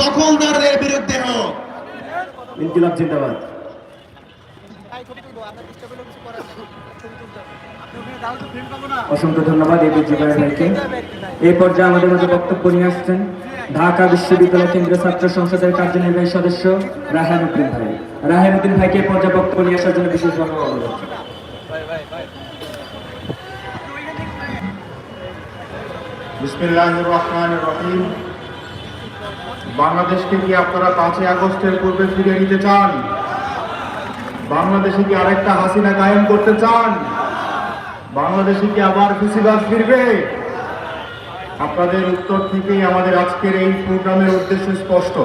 দখলদারদের বিরুদ্ধে হোক। ইনকিলাব জিন্দাবাদ। অসংখ্য ধন্যবাদ এই বিজিবাই ভাইকে। এই পর্যায়ে আমাদের মধ্যে বক্তব্য নিয়ে আসছেন ঢাকা বিশ্ববিদ্যালয় কেন্দ্রীয় ছাত্র সংসদের কার্যনির্বাহী সদস্য রাহান উদ্দিন ভাই। রাহান উদ্দিন ভাইকে এই পর্যায়ে বক্তব্য নিয়ে আসার জন্য বিশেষভাবে অনুরোধ। বিসমিল্লাহ রহমান রহিম। বাংলাদেশকে কি আপনারা পাঁচই আগস্টের পূর্বে ফিরিয়ে নিতে চান? বাংলাদেশে কি আরেকটা হাসিনা কায়েম করতে চান? বাংলাদেশে কি আবার ফিসিবাদ ফিরবে? আপনাদের উত্তর থেকেই আমাদের আজকের এই প্রোগ্রামের উদ্দেশ্য স্পষ্ট।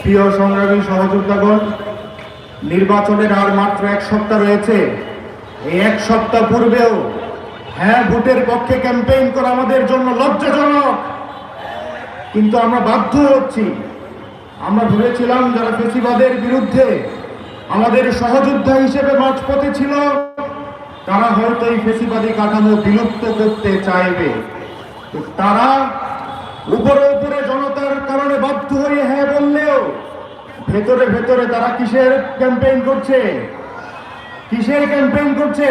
প্রিয় সংগ্রামী সহযোদ্ধাগণ, নির্বাচনের আর মাত্র এক সপ্তাহ রয়েছে। এই এক সপ্তাহ পূর্বেও হ্যাঁ ভোটের পক্ষে ক্যাম্পেইন করা আমাদের জন্য লজ্জাজনক। কিন্তু আমরা বাধ্য হচ্ছি। আমরা ভেবেছিলাম যারা ফেসিবাদের বিরুদ্ধে আমাদের সহযোদ্ধা হিসেবে মাঝপথে ছিল, তারা হয়তো এই ফেসিবাদী কাঠামো বিলুপ্ত করতে চাইবে। তারা উপরে উপরে জনতার কারণে বাধ্য হয়ে হ্যাঁ বললেও ভেতরে ভেতরে তারা কিসের ক্যাম্পেইন করছে? কিসের ক্যাম্পেইন করছে?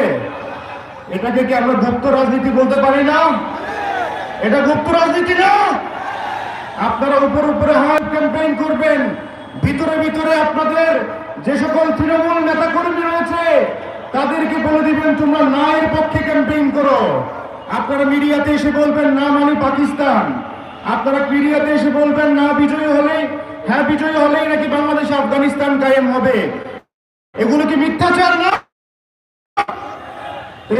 এটাকে কি আমরা গুপ্ত রাজনীতি বলতে পারি না? এটা গুপ্ত রাজনীতি না! আপনারা উপর উপরে হয় ক্যাম্পেইন করবেন। ভিতরে ভিতরে আপনাদের যে সকল তৃণমূল নেতা কর্মী রয়েছে, তাদেরকে বলে দিবেন, তোমরা এর পক্ষে ক্যাম্পেইন করো। আপনারা মিডিয়াতে এসে বলবেন, না মানে পাকিস্তান। আপনারা মিডিয়াতে এসে বলবেন, না বিজয়ী হলে হ্যাঁ বিজয়ী হলেই নাকি বাংলাদেশে আফগানিস্তান কায়েম হবে। এগুলো কি মিথ্যাচার না?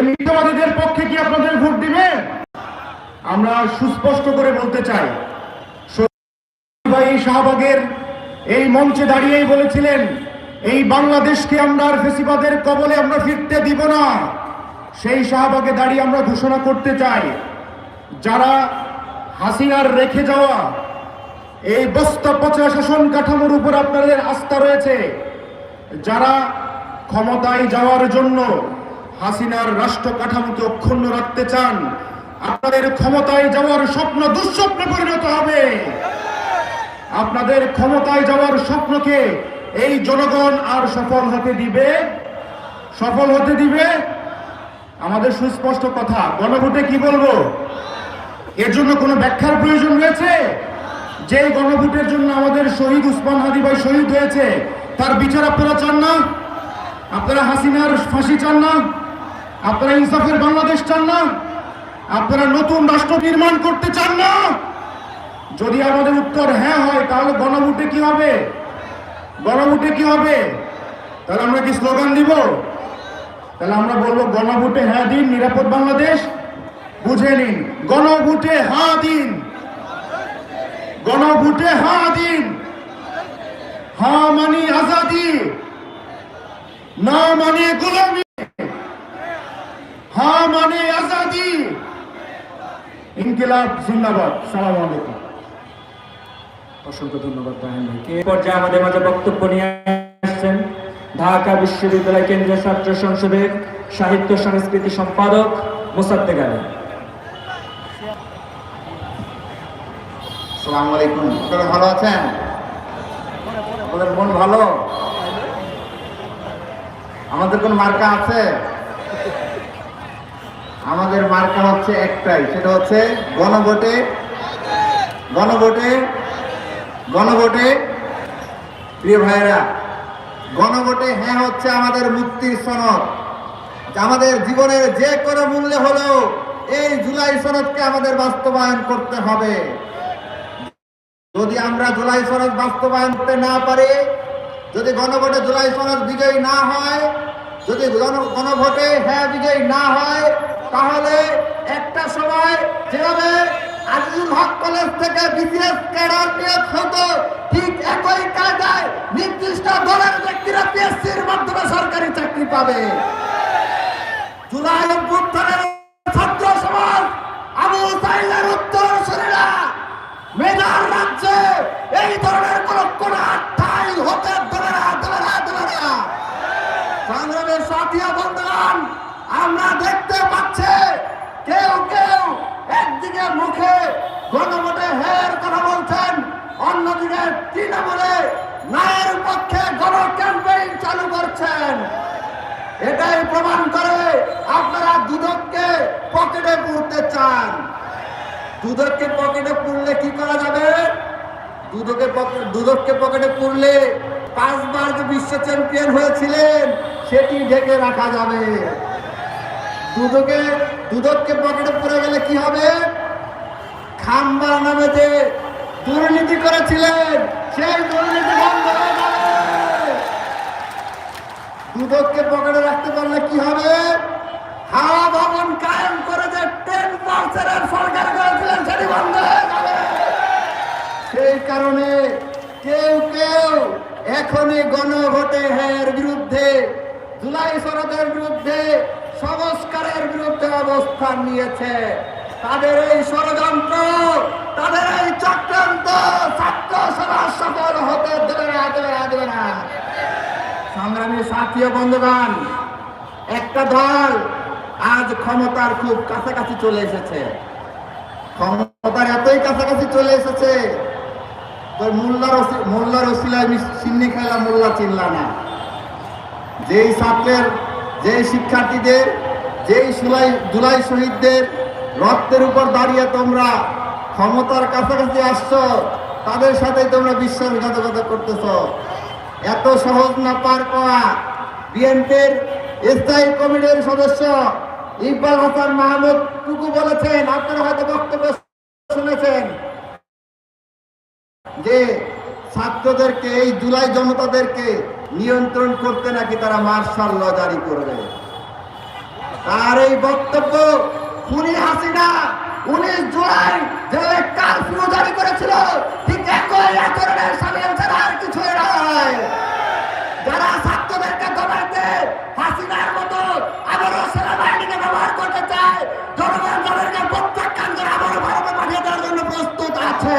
মিথ্যাবাদীদের পক্ষে কি আপনাদের ভোট দিবে? আমরা সুস্পষ্ট করে বলতে চাই ভাই শাহবাগের এই মঞ্চে দাঁড়িয়েই বলেছিলেন, এই বাংলাদেশকে আমরা আর ফেসিবাদের কবলে আমরা ফিরতে দিব না। সেই শাহবাগে দাঁড়িয়ে আমরা ঘোষণা করতে চাই, যারা হাসিনার রেখে যাওয়া এই বস্তা পচা শাসন কাঠামোর উপর আপনাদের আস্থা রয়েছে, যারা ক্ষমতায় যাওয়ার জন্য হাসিনার রাষ্ট্র কাঠামোকে অক্ষুণ্ণ রাখতে চান, আপনাদের ক্ষমতায় যাওয়ার স্বপ্ন দুঃস্বপ্নে পরিণত হবে। আপনাদের ক্ষমতায় যাওয়ার স্বপ্নকে এই জনগণ আর সফল হতে দিবে? সফল হতে দিবে? আমাদের সুস্পষ্ট কথা, গণভোটে কি বলব? এর জন্য কোনো ব্যাখ্যার প্রয়োজন রয়েছে? যে গণভোটের জন্য আমাদের শহীদ উসমান হাদি ভাই শহীদ হয়েছে, তার বিচার আপনারা চান না? আপনারা হাসিনার ফাঁসি চান না? আপনারা ইনসাফের বাংলাদেশ চান না? আপনারা নতুন রাষ্ট্র নির্মাণ করতে চান না? যদি আমাদের উত্তর হ্যাঁ হয়, তাহলে গণভোটে কি হবে? গণভোটে কি হবে? তাহলে আমরা কি স্লোগান দিব? তাহলে আমরা বলব, গণভোটে হ্যাঁ দিন, নিরাপদ বাংলাদেশ। বুঝে নিন, গণভোটে হ্যাঁ দিন। গণভোটে হ্যাঁ দিন। হ্যাঁ মানি আজাদি। না মানে গোলামি। হ্যাঁ মানে আজাদি। ইনকিলাব, জিন্দাবাদ। সালাম আলাইকুম। অসংখ্য ধন্যবাদ রাহান ভাইকে। পর্যায়ে আমাদের মাঝে বক্তব্য নিয়ে আসছেন ঢাকা বিশ্ববিদ্যালয় কেন্দ্রীয় ছাত্র সংসদের সাহিত্য সংস্কৃতি সম্পাদক মোসাদ্দেক আলী। সালাম আলাইকুম। আপনারা ভালো আছেন? আপনাদের মন ভালো? আমাদের কোন মার্কা আছে? আমাদের মার্কা হচ্ছে একটাই, সেটা হচ্ছে গণভোটে গণভোটে গণভোটে, প্রিয় ভাইরা গণভোটে হ্যাঁ হচ্ছে আমাদের মুক্তির সনদ। আমাদের জীবনের যে কোনো মূল্যে হলেও এই জুলাই সনদকে আমাদের বাস্তবায়ন করতে হবে। যদি আমরা জুলাই সনদ বাস্তবায়ন করতে না পারি, যদি গণভোটে জুলাই সনদ বিজয়ী না হয়, যদি গণভোটে হ্যাঁ বিজয়ী না হয়, তাহলে একটা সময় যেভাবে আজিজুল হক কলেজ থেকে বিসিএস ক্যাডার নিয়োগ হতো। ঠিক একই কায়দায় নির্দিষ্ট দলের ব্যক্তিরা পিএসসির মাধ্যমে সরকারি চাকরি পাবে। জুলাই অভ্যুত্থানের তৃণমূলে নায়ের পক্ষে গণ ক্যাম্পেইন চালু করছেন। এটাই প্রমাণ করে আপনারা দুদককে পকেটে পুরতে চান। দুদককে পকেটে পুরলে কি করা যাবে? দুদকে দুদককে পকেটে পুরলে পাঁচবার যে বিশ্ব চ্যাম্পিয়ন হয়েছিলেন, সেটি ঢেকে রাখা যাবে। দুদকে দুদককে পকেটে পুরে গেলে কি হবে? খাম্বার নামে যে দুর্নীতি করেছিলেন সেই দুর্নীতি দুদককে পকেটে রাখতে পারলে কি হবে? হাওয়া ভবন কায়েম করে যে টেন পার্সেন্টের সরকার করেছিলেন সেটি বন্ধ হয়ে যাবে। সেই কারণে কেউ কেউ এখনই গণভোটে হের বিরুদ্ধে, জুলাই শরতের বিরুদ্ধে সংস্কারের বিরুদ্ধে অবস্থান নিয়েছে। তাদের এই ষড়যন্ত্র তাদের এই চক্রান্ত ছাত্র সমাজ সফল হতে দেবে না দেবে না। দেবে না সংগ্রামী সাথী বন্ধুগণ, একটা দল আজ ক্ষমতার খুব কাছাকাছি চলে এসেছে। ক্ষমতার এতই কাছাকাছি চলে এসেছে তো মোল্লার মোল্লার ওসিলায় সিন্নি খেলা মোল্লা চিনলা না। যেই ছাত্রের, যেই শিক্ষার্থীদের, যেই সুলাই জুলাই শহীদদের রক্তের উপর দাঁড়িয়ে তোমরা ক্ষমতার কাছাকাছি আসছো, তাদের সাথে তোমরা বিশ্বাসঘাতকতা করতেছ। এত সহজ না পার করা। বিএনপির স্থায়ী কমিটির সদস্য ইকবাল হাসান মাহমুদ টুকু বলেছেন, আপনারা হয়তো বক্তব্য শুনেছেন যে ছাত্রদেরকে, এই জুলাই জনতাদেরকে নিয়ন্ত্রণ করতে নাকি তারা মার্শাল ল জারি করবে। তার এই বক্তব্য খুনি হাসিনা উনিশ জুলাই যে কারফিউ জারি করেছিল, ঠিক একই আচরণের সামিল ছাড়া আর কিছু নয় যারা ছাত্রদেরকে দমাইতে হাসিনার মতো আবারও সেনাবাহিনীকে ব্যবহার করতে চায়, জনগণ তাদেরকে প্রত্যাখ্যান করে আবারও ভারতে পাঠিয়ে দেওয়ার জন্য প্রস্তুত আছে।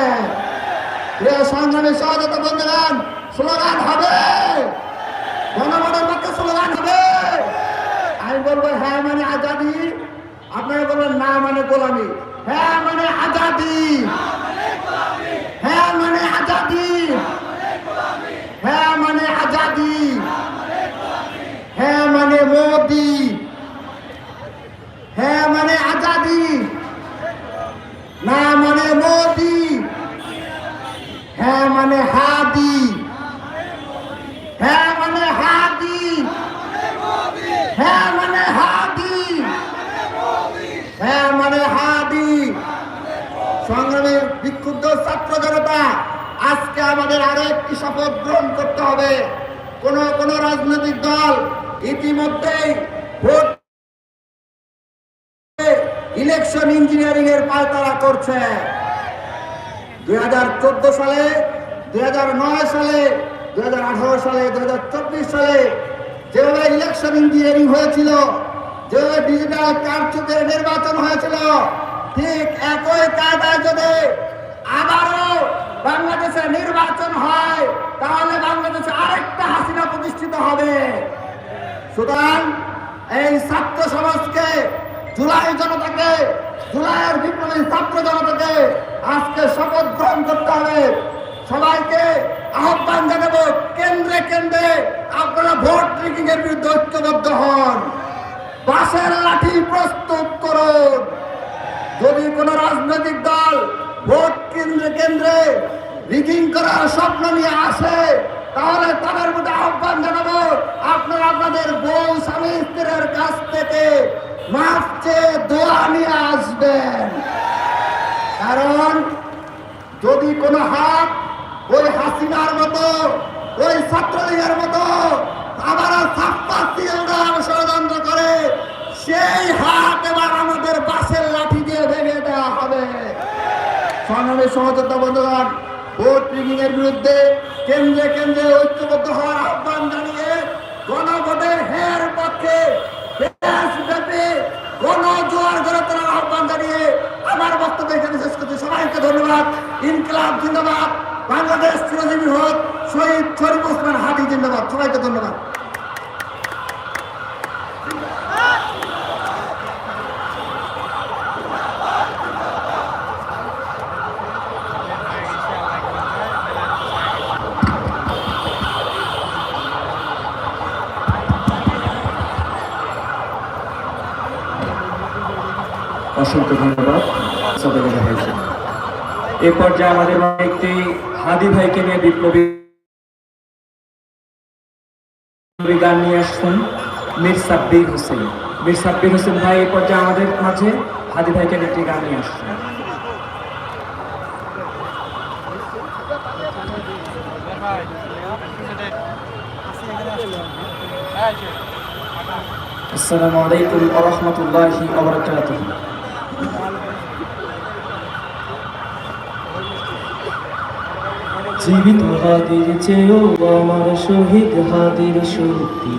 সংগ্রামী সহযোগিতা বন্ধুগণ, স্লোগান হবে। গণভোটের পক্ষে স্লোগান হবে। আমি বলব হ্যাঁ মানে বলবেন না মানে গোলামি। হ্যাঁ মানে আজাদি। হ্যাঁ মানে আজাদি। হ্যাঁ মানে আজাদি। হ্যাঁ মানে মোদি। হ্যাঁ মানে আজাদি। না মানে মোদি। হ্যাঁ মানে হাদি। হ্যাঁ মানে হাদি। হ্যাঁ মানে হাদি হ্যাঁ মানে হাদি সংগ্রামী বিক্ষুব্ধ ছাত্র জনতা আজকে আমাদের আরও একটি শপথ গ্রহণ করতে হবে। কোন কোন রাজনৈতিক দল ইতিমধ্যেই ভোট ইলেকশন ইঞ্জিনিয়ারিং এর পায়তারা করছে। দুই সালে দুই সালে দুই সালে দুই সালে যেভাবে ইলেকশন ইঞ্জিনিয়ারিং হয়েছিল, যেভাবে ডিজিটাল কারচুপের নির্বাচন হয়েছিল, ঠিক একই কায়দায় যদি নির্বাচন হয়, তাহলে বাংলাদেশে আরেকটা হাসিনা প্রতিষ্ঠিত হবে। সুতরাং এই ছাত্র সমাজকে, জুলাই জনতাকে, জুলাইয়ের বিপ্লবী ছাত্র জনতাকে আজকে শপথ গ্রহণ করতে হবে। সবাইকে আহ্বান জানাব, কেন্দ্রে কেন্দ্রে আপনারা ভোট ট্রেকিং এর বিরুদ্ধে ঐক্যবদ্ধ হন। বাসের লাঠি প্রস্তুত করুন। যদি কোন রাজনৈতিক দল ভোট কেন্দ্রে কেন্দ্রে রিগিং করার স্বপ্ন নিয়ে আসে। তাহলে তাদের মধ্যে আহ্বান জানাব, আপনারা আপনাদের বউ স্বামী স্ত্রীর কাছ থেকে মাফ চেয়ে দোয়া নিয়ে আসবেন। কারণ যদি কোনো হাত ওই হাসিনার মতো, ওই ছাত্রলীগের মতো আবার সিলদার ষড়যন্ত্র করে, সেই হাত এবার আমাদের বাসের লাঠি দিয়ে ভেঙে দেওয়া হবে। সংগ্রামী সহযোগিতা বন্ধুগণ ভোট এর বিরুদ্ধে কেন্দ্রে কেন্দ্রে ঐক্যবদ্ধ হওয়ার আহ্বান জানিয়ে গণভোটের হের পক্ষে দেশব্যাপী গণ জোয়ার গড়ে তোলার আহ্বান জানিয়ে আমার বক্তব্য এখানে শেষ করছি। সবাইকে ধন্যবাদ। ইনকলাব জিন্দাবাদ। বাংলাদেশ চিরজীবী হোক শহীদ শরীফ ওসমান হাদি জিন্দাবাদ। সবাইকে ধন্যবাদ। অসংখ্য ধন্যবাদ। সবাইকে ভাইকে এ পর্যায়ে আমাদের একটি হাদি ভাইকে নিয়ে বিপ্লবী গান নিয়ে আসছেন সাব্বির হোসেন। সাব্বির হোসেন ভাই, এ পর্যায়ে আমাদের মাঝে হাদি ভাইকে একটি গান নিয়ে আসছেন। আসসালামু আলাইকুম ওয়া রাহমাতুল্লাহি জীবিত হাদির চেয়েও আমার শহীদ হাদির শক্তি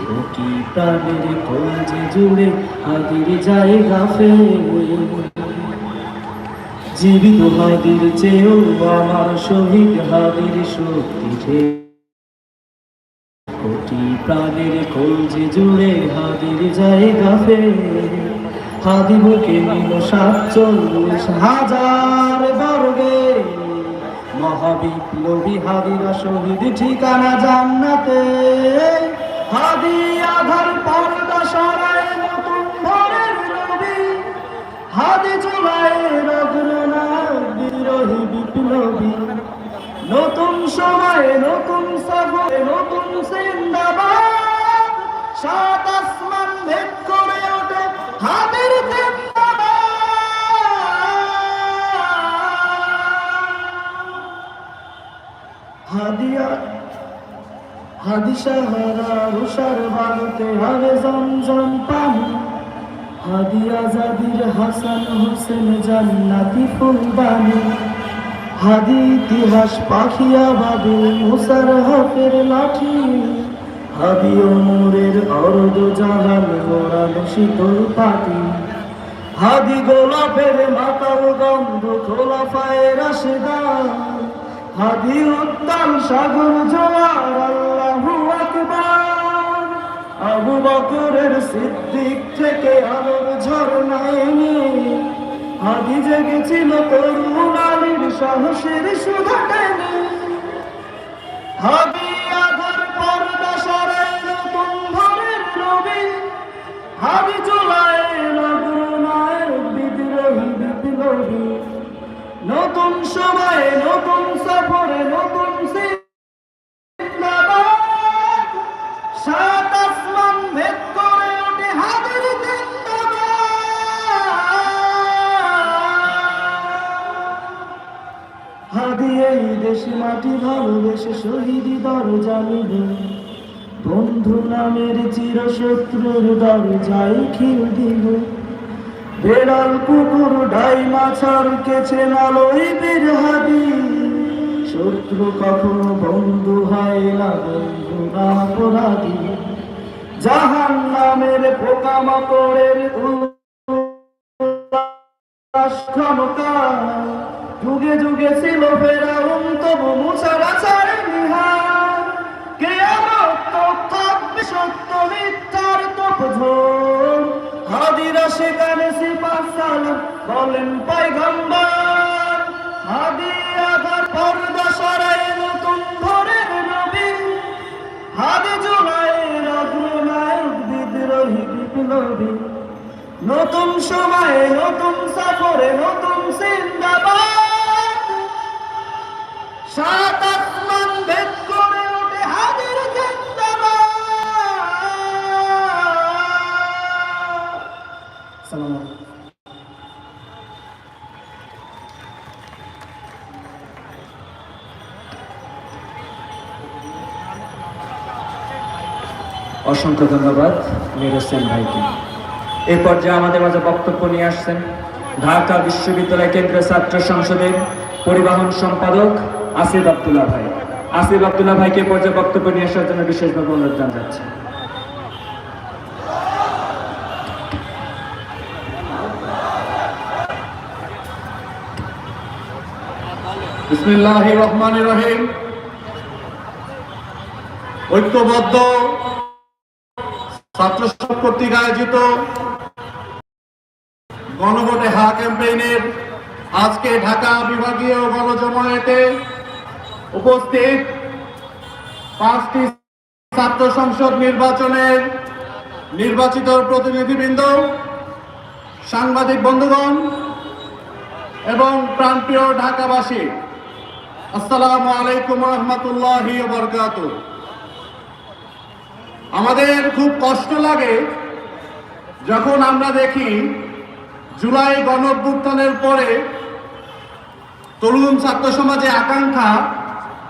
কোটি প্রাণের কঞ্জে জুড়ে হাদির জায়গা ফে জীবিত হাদির চেয়েও আমার শহীদ হাদির শক্তি কোটি প্রাণের কঞ্জে জুড়ে হাদির জায়গা ফে হাদি বুকে নিল সাতচল্লিশ হাজার বর্গে মহাবিপ্লবী হাদিরা শহীদ ঠিকানা জান্নাতে। হাদি আধার পর্দা সরায় নতুন ভোরের নবী হাদি চুলায় রগ্ননা বিরোহী বিপ্লবী। নতুন সময়, নতুন সফরে নতুন জিন্দাবাদ। সাত আসমান ভেদ হাদিয়া। হাদি সাহারা উষার বালতে হারে জমজম পানি। হাদি আজাদির হাসান হোসেন জান্নাতি ফুলবানি হাদি ইতিহাস পাখিয়া ভাবে মুসার হকের লাঠি। হাদি ওমরের অরদ জাহান গোড়ানো শীতল পাটি। হাদি গোলাপের মাতাল গন্ধ খোলা পায়ের রাশেদার হাদি উদ্যান সাগর জোয়ার, আল্লাহু আকবার। আবু বকরের সিদ্দিক থেকে আলোর ঝরনায় নিয়ে হাদি জেগেছিল তরুণ আলীর সাহসের সুধাটানি হাদি আধার পর্দা সরাই নতুন ভোরের নবী হাদি চলায় নগরনায় বিদ্রোহী বিপ্লবী। নতুন সময়ে, নতুন সফরে, নতুন সাত আসমান ভেদ করে ওঠে হাদির জিন্দাবাদ। হাদি এই দেশে মাটি ভালোবেসে শহীদি বন্ধু নামের চিরশত্রুর দরজায় খিল দিল। বেড়াল কুকুর ডাই মাছার কেছে নালই বীর হাদি। শত্রু কখনো বন্ধু হয় না, বন্ধু না অপরাধী। জাহান নামের পোকা মাকড়ের যুগে যুগে ছিল ফেরাউন তবু মুসারা নিহার কেয়ামত তো থাকবে সত্য মিথ্যার তপঝোর। হাদিরা সেখানে সিপাহ সালাম বলেন পাইগম্বর হাদি আধার পর্দা সরাই নতুন ভোরের নবী। হাদি জুলাইয়ের অগ্রনায়ক বিদ্রোহী বিপ্লবী। নতুন সময়ে নতুন সফরে নতুন জিন্দাবাদ। অসংখ্য ধন্যবাদ, মীর হোসেন ভাইকে। এই পর্যায়ে আমাদের মাঝে বক্তব্য নিয়ে আসছেন ঢাকা বিশ্ববিদ্যালয় কেন্দ্রীয় ছাত্র সংসদের পরিবহন সম্পাদক আসিফ আব্দুল্লাহ ভাই। আসিফ আব্দুল্লাহ ভাইকে পর্যায়ে বক্তব্য নিয়ে আসার জন্য বিশেষভাবে অনুরোধ জানাচ্ছি। বিসমিল্লাহ রহমান রহিম। ঐক্যবদ্ধ ছাত্র কর্তৃক আয়োজিত গণভোটে হা ক্যাম্পেইনের আজকে ঢাকা বিভাগীয় গণজমায়েতে উপস্থিত পাঁচটি ছাত্র সংসদ নির্বাচনের নির্বাচিত প্রতিনিধিবৃন্দ, সাংবাদিক বন্ধুগণ এবং প্রাণপ্রিয় ঢাকাবাসী, আসসালামু আলাইকুম রহমতুল্লাহ বরকাত আমাদের খুব কষ্ট লাগে যখন আমরা দেখি জুলাই গণঅভ্যুত্থানের পরে তরুণ ছাত্র সমাজে আকাঙ্ক্ষা,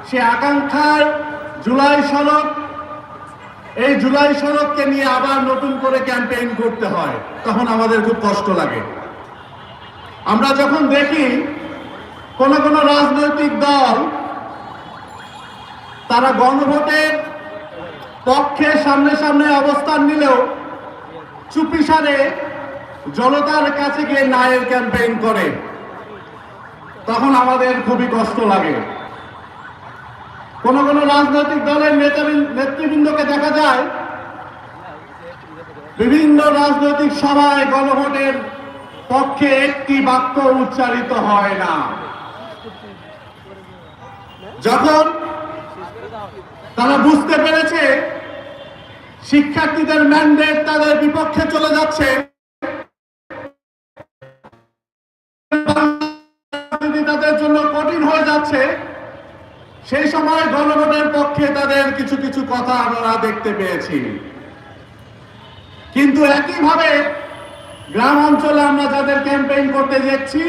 সে আকাঙ্ক্ষার জুলাই সড়ক, এই জুলাই সড়ককে নিয়ে আবার নতুন করে ক্যাম্পেইন করতে হয়, তখন আমাদের খুব কষ্ট লাগে। আমরা যখন দেখি কোন কোন রাজনৈতিক দল তারা গণভোটের পক্ষে সামনে সামনে অবস্থান নিলেও চুপিসারে জনতার কাছে গিয়ে নায়ের ক্যাম্পেইন করে। তখন আমাদের খুবই কষ্ট লাগে। কোন কোন রাজনৈতিক দলের নেতাবৃন্দ নেতৃবৃন্দকে দেখা যায়, বিভিন্ন রাজনৈতিক সভায় গণভোটের পক্ষে একটি বাক্য উচ্চারিত হয় না। যখন তারা বুঝতে পেরেছে শিক্ষার্থীদের ম্যান্ডেট তাদের বিপক্ষে চলে যাচ্ছে। তাদের জন্য কঠিন হয়ে যাচ্ছে, সেই সময় গণভোটের পক্ষে তাদের কিছু কিছু কথা আমরা দেখতে পেয়েছি। কিন্তু একইভাবে গ্রাম অঞ্চলে আমরা যাদের ক্যাম্পেইন করতে যাচ্ছি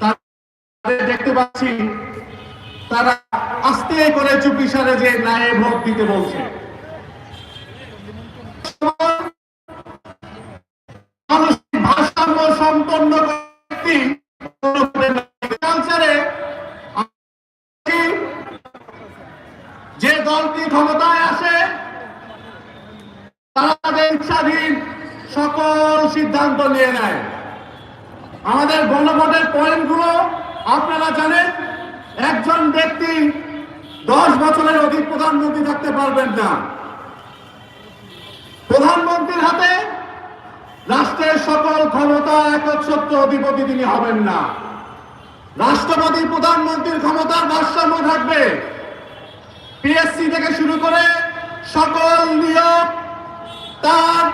তাদের দেখতে পাচ্ছি তারা আস্তে করে চুপিসারে যে ন্যায় ভোট দিতে বলছে। যে দলটি ক্ষমতায় আসে তাদের ইচ্ছাধীন সকল সিদ্ধান্ত নিয়ে নেয়। আমাদের গণভোটের পয়েন্টগুলো আপনারা জানেন একজন ব্যক্তি দশ বছরের অধিক প্রধানমন্ত্রী থাকতে পারবেন না। প্রধানমন্ত্রীর হাতে রাষ্ট্রের সকল ক্ষমতা একচ্ছত্র অধিপতি তিনি হবেন না। রাষ্ট্রপতি, প্রধানমন্ত্রীর ক্ষমতার ভারসাম্য থাকবে। পিএসসি থেকে শুরু করে সকল নিয়োগ তার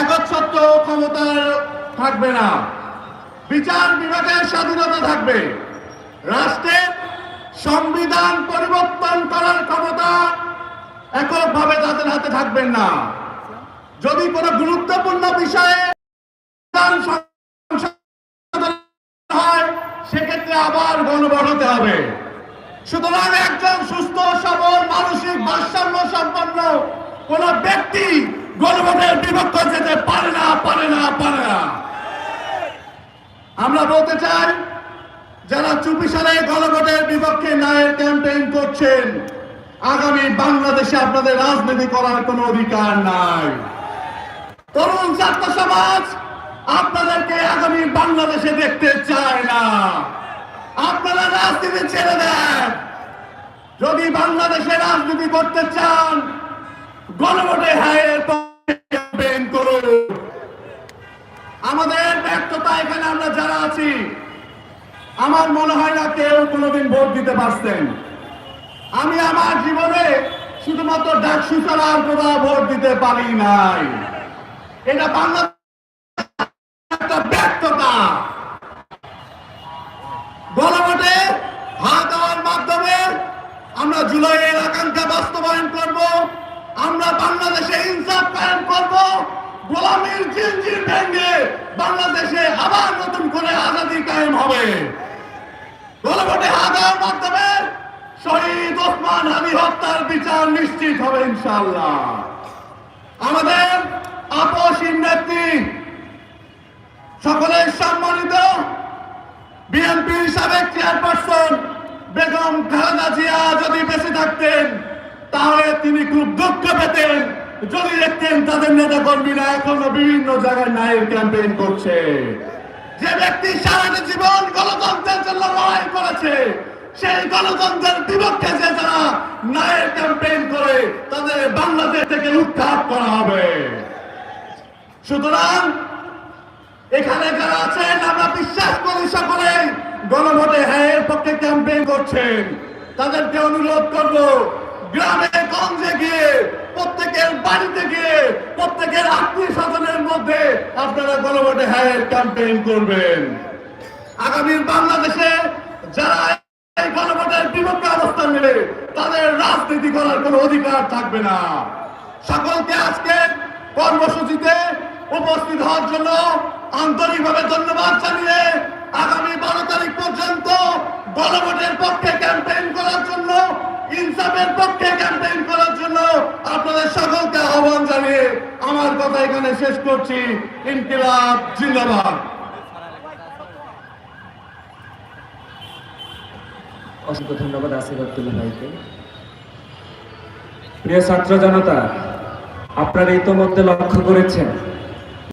একচ্ছত্র ক্ষমতার থাকবে না। বিচার বিভাগের স্বাধীনতা থাকবে। রাষ্ট্রের সংবিধান পরিবর্তন করার ক্ষমতা এককভাবে তাদের হাতে থাকবেন না। যদি কোনো গুরুত্বপূর্ণ বিষয়ে হয়, সেক্ষেত্রে আবার গণভোট হতে হবে। সুতরাং একজন সুস্থ, সবল, মানসিক, ভারসাম্য সম্পন্ন কোন ব্যক্তি গণভোটের বিপক্ষে যেতে পারে না পারে না পারে না। আমরা বলতে চাই যারা চুপিসারে গণভোটের বিপক্ষে নায়ের ক্যাম্পেইন করছেন, আগামী বাংলাদেশে আপনাদের রাজনীতি করার কোনো অধিকার নাই। তরুণ ছাত্র সমাজ আপনাদেরকে আগামী বাংলাদেশে দেখতে চায় না। আপনারা রাজনীতি ছেড়ে দেন। যদি বাংলাদেশে রাজনীতি করতে চান, গণভোটে হায়ের করুন। আমাদের ব্যর্থতা এখানে আমরা যারা আছি আমার মনে হয় না কেউ কোনোদিন ভোট দিতে পারছেন। আমি আমার জীবনে শুধুমাত্র ডাকসু ছাড়া কোথাও ভোট দিতে পারি নাই। এটা একটা ব্যর্থতা। গণভোটে হাত দেওয়ার মাধ্যমে আমরা জুলাইয়ের আকাঙ্ক্ষা বাস্তবায়ন করব, আমরা বাংলাদেশে ইনসাফ কায়েম করব গোলামীর জিনজির ভেঙে বাংলাদেশে আবার নতুন করে আজাদি কায়েম হবে। শহীদ ওসমান বিচার নিশ্চিত হবে ইনশাআল্লাহ। আমাদের আপসীন নেত্রী, সকলের সম্মানিত বিএনপির সাবেক চেয়ারপারসন বেগম খালেদা যদি বেঁচে থাকতেন, তাহলে তিনি খুব দুঃখ পেতেন। যদি দেখতেন তাদের নেতা কর্মীরা এখনও বিভিন্ন জায়গায় নায়ের ক্যাম্পেইন করছে। যে ব্যক্তি সারাটা জীবন গণতন্ত্রের জন্য লড়াই করেছে, সেই গণতন্ত্রের বিপক্ষে যে যারা নায়ের ক্যাম্পেইন করে, তাদের বাংলাদেশ থেকে উৎখাত করা হবে। সুতরাং, এখানে যারা আছেন, আমরা বিশ্বাস করি সকলে গণভোটে হ্যাঁ পক্ষে ক্যাম্পেইন করছেন। তাদেরকে অনুরোধ করব, গ্রামে গঞ্জে গিয়ে প্রত্যেকের বাড়িতে গিয়ে, প্রত্যেকের আত্মীয় স্বজনের মধ্যে আপনারা গণভোটে হ্যাঁ ক্যাম্পেইন করবেন। আগামী বাংলাদেশে যারা এই গণভোটের বিপক্ষে অবস্থান নেবে, তাদের রাজনীতি করার কোনো অধিকার থাকবে না। সকলকে আজকে কর্মসূচিতে উপস্থিত হওয়ার জন্য আন্তরিকভাবে ধন্যবাদ জানিয়ে আগামী বারো তারিখ পর্যন্ত গণভোটের পক্ষে ক্যাম্পেইন করার জন্য ইনসাফের পক্ষে ক্যাম্পেইন করার জন্য আপনাদের সকলকে আহ্বান জানিয়ে আমার কথা এখানে শেষ করছি। ইনকিলাব জিন্দাবাদ। অসংখ্য ধন্যবাদ আসিফ আব্দুল্লাহ ভাইকে। প্রিয় ছাত্র জনতা, আপনারা ইতোমধ্যে লক্ষ্য করেছেন